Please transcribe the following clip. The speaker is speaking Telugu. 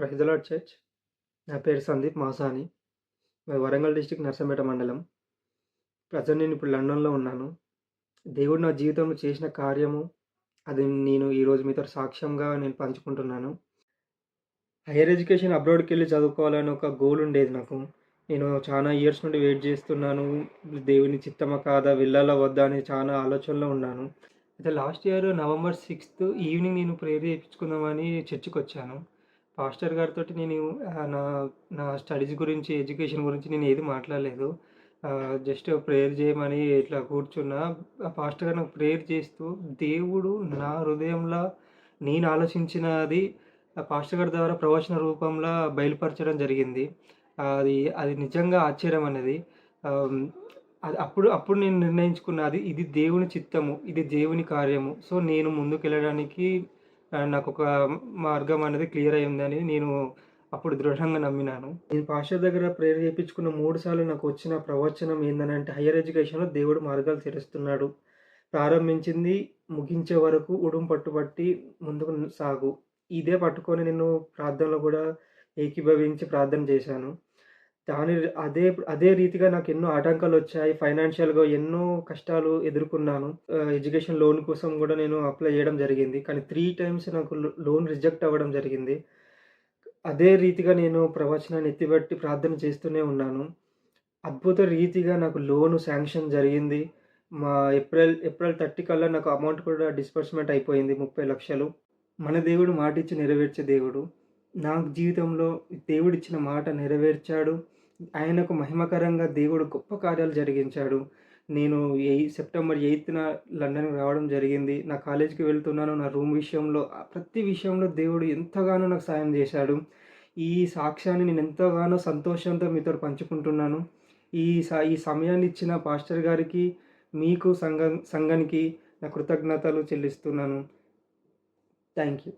Praise Lord church. నా పేరు సందీప్ మాసాని. వరంగల్ డిస్టిక్ నర్సంపేట మండలం. ప్రజెంట్ నేను ఇప్పుడు లండన్లో ఉన్నాను. దేవుడు నా జీవితంలో చేసిన కార్యము అది నేను ఈరోజు మీతో సాక్ష్యంగా నేను పంచుకుంటున్నాను. హైయర్ ఎడ్యుకేషన్ అబ్రాడ్కి వెళ్ళి చదువుకోవాలని ఒక గోల్ ఉండేది నాకు. నేను చాలా ఇయర్స్ నుండి వెయిట్ చేస్తున్నాను. దేవుని చిత్తమ కాదా వెళ్ళాలా వద్దా అని చాలా ఆలోచనలో ఉన్నాను. అయితే last year November sixth evening నేను ప్రేయర్ చేయించుకుందామని చర్చికి వచ్చాను. పాస్టర్ గారితో నేను నా నా స్టడీస్ గురించి ఎడ్యుకేషన్ గురించి నేను ఏది మాట్లాడలేదు. జస్ట్ ప్రేయర్ చేయమని ఇట్లా కూర్చున్నా. ఆ పాస్టర్ గారు నాకు ప్రేయర్ చేస్తూ దేవుడు నా హృదయంలో నేను ఆలోచించినది ఆ పాస్టర్ గారి ద్వారా ప్రవచన రూపంలో బయలుపరచడం జరిగింది. అది అది నిజంగా ఆశ్చర్యం అనేది అది అప్పుడు అప్పుడు నేను నిర్ణయించుకున్నది ఇది దేవుని చిత్తము ఇది దేవుని కార్యము. సో నేను ముందుకు వెళ్ళడానికి నాకు ఒక మార్గం అనేది క్లియర్ అయిందని నేను అప్పుడు దృఢంగా నమ్మినాను. నేను పాష దగ్గర ప్రేయర్ చేయించుకున్న మూడు సార్లు నాకు వచ్చిన ప్రవచనం ఏంటంటే హయ్యర్ ఎడ్యుకేషన్లో దేవుడు మార్గాలు తెరుస్తున్నాడు ప్రారంభించింది ముగించే వరకు ఉడుం పట్టుబట్టి ముందుకు సాగు. ఇదే పట్టుకొని నేను ప్రార్థనలో కూడా ఏకీభవించి ప్రార్థన చేశాను. దాని అదే అదే రీతిగా నాకు ఎన్నో ఆటంకాలు వచ్చాయి. ఫైనాన్షియల్గా ఎన్నో కష్టాలు ఎదుర్కొన్నాను. ఎడ్యుకేషన్ లోన్ కోసం కూడా నేను అప్లై చేయడం జరిగింది. కానీ త్రీ టైమ్స్ నాకు లోన్ రిజెక్ట్ అవ్వడం జరిగింది. అదే రీతిగా నేను ప్రవచనాన్ని ఎత్తిబట్టి ప్రార్థన చేస్తూనే ఉన్నాను. అద్భుత రీతిగా నాకు లోను శాంక్షన్ జరిగింది. మా ఏప్రిల్ ఏప్రిల్ థర్టీ కల్లా నాకు అమౌంట్ కూడా డిస్బర్స్మెంట్ అయిపోయింది ముప్పై లక్షలు. మన దేవుడు మాట ఇచ్చి నెరవేర్చే దేవుడు. నా జీవితంలో దేవుడిచ్చిన మాట నెరవేర్చాడు. ఆయనకు మహిమకరంగా దేవుడు గొప్ప కార్యాలు జరిగించాడు. నేను ఎయి సెప్టెంబర్ ఎయిత్న లండన్కి రావడం జరిగింది. నా కాలేజీకి వెళ్తున్నాను. నా రూమ్ విషయంలో ప్రతి విషయంలో దేవుడు ఎంతగానో నాకు సాయం చేశాడు. ఈ సాక్ష్యాన్ని నేను ఎంతగానో సంతోషంతో మీతో పంచుకుంటున్నాను. ఈ సా ఈ సమయాన్ని ఇచ్చిన పాస్టర్ గారికి మీకు సంఘం సంఘానికి నా కృతజ్ఞతలు చెల్లిస్తున్నాను. Thank you.